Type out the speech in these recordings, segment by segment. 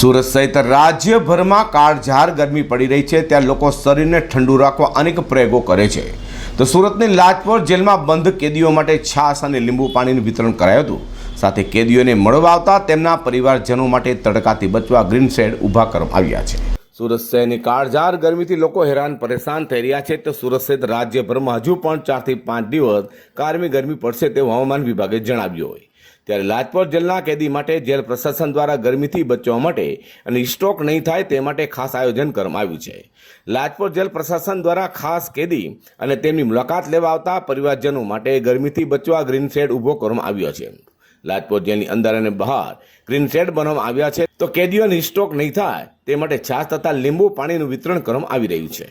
સુરત સહિત રાજ્યભરમાં કાળઝાર ગરમી પડી રહી છે. ત્યાં લોકો શરીરને ઠંડુ રાખવા અનેક પ્રયોગો કરે છે. તો સુરતની લાજપોર જેલમાં બંધ કેદીઓ માટે છાશ અને લીંબુ પાણીનું વિતરણ કરાયું હતું. સાથે કેદીઓને મળવા આવતા તેમના પરિવારજનો માટે તડકાથી બચવા ગ્રીન શેડ ઊભા કરવામાં આવ્યા છે. સુરત શહેરની કાળઝાળ ગરમીથી લોકો હેરાન પરેશાન થઈ રહ્યા છે. તો સુરત સહિત રાજ્યભરમાં હજુ પણ ચારથી પાંચ દિવસ કારમી ગરમી પડશે તેવું હવામાન વિભાગે જણાવ્યું હોય. ત્યારે લાજપોર જેલના કેદી માટે જેલ પ્રશાસન દ્વારા ગરમીથી બચવા માટે અને સ્ટ્રોક નહીં થાય તે માટે ખાસ આયોજન કરવામાં આવ્યું છે. લાજપોર જેલ પ્રશાસન દ્વારા ખાસ કેદી અને તેમની મુલાકાત લેવા આવતા પરિવારજનો માટે ગરમીથી બચવા ગ્રીન શેડ ઊભો કરવામાં આવ્યો છે. લાજપોર જેલની અંદર અને બહાર. ગ્રીન શેડ બનાવવામાં આવ્યા છે. તો કેદીઓને સ્ટોક નહીં થાય, તે માટે છાશ તથા લીંબુ પાણીનું વિતરણ કરવામાં આવી રહ્યું છે.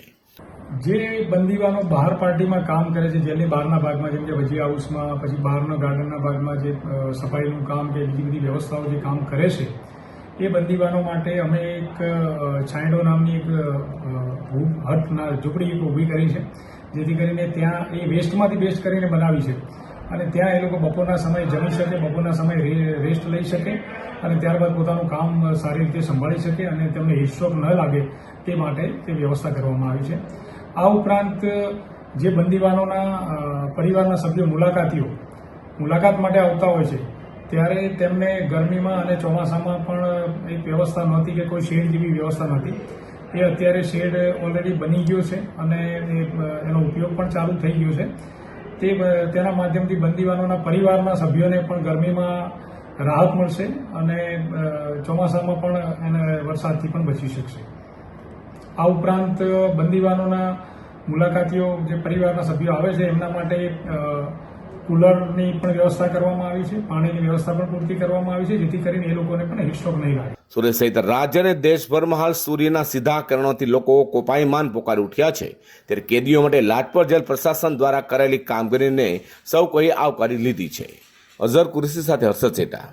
જે બંદીવાનો બહાર પાર્ટીમાં કામ કરે છે જેલની બહારના ભાગમાં, જેમ કે ભજી હાઉસમાં, પછી બહારના ગાર્ડનના ભાગમાં જે સફાઈનું કામ કે બીજી બધી વ્યવસ્થાઓ જે કામ કરે છે, એ બંદીવાનો માટે અમે એક છાંયડો નામની એક હટના ઝૂંપડી એક ઊભી કરી છે, જેથી કરીને ત્યાં એ વેસ્ટમાંથી વેસ્ટ કરીને બનાવી છે. અને ત્યાં એ લોકો બપોરના સમયે જમી શકે, બપોરના સમયે રેસ્ટ લઈ શકે અને ત્યારબાદ પોતાનું કામ સારી રીતે સંભાળી શકે અને તેમને હિસ્ટ્રોક ન લાગે તે માટે તે વ્યવસ્થા કરવામાં આવી છે. આ ઉપરાંત, જે બંદીવાનોના પરિવારના સભ્યો મુલાકાતીઓ મુલાકાત માટે આવતા હોય છે, ત્યારે તેમને ગરમીમાં અને ચોમાસામાં પણ એક વ્યવસ્થા નહોતી કે કોઈ શેડ જેવી વ્યવસ્થા નહોતી. એ અત્યારે શેડ ઓલરેડી બની ગયો છે અને એનો ઉપયોગ પણ ચાલુ થઈ ગયો છે. તે તેના માધ્યમથી બંદીવાનોના પરિવારના સભ્યોને પણ ગરમીમાં રાહત મળશે અને ચોમાસામાં પણ એને વરસાદથી પણ બચી શકશે. આ ઉપરાંત બંદીવાનોના મુલાકાતીઓ, જે પરિવારના સભ્યો આવે છે, એમના માટે કુલરની પણ વ્યવસ્થા કરવામાં આવી છે, પાણીની વ્યવસ્થા પણ પૂરતી કરવામાં આવી છે, જેથી કરીને એ લોકોને પણ હિસ્ટ્રોક નહીં લાગે. સુરત સહિત રાજ્ય અને દેશભરમાં હાલ સૂર્યના સીધા કિરણોથી લોકો કોપાયમાન પોકારી ઉઠ્યા છે. ત્યારે કેદીઓ માટે લાજપોર જેલ પ્રશાસન દ્વારા કરેલી કામગીરીને સૌ કોઈ આવકારી લીધી છે. અઝર કુરેશી સાથે હર્ષદ સેટા.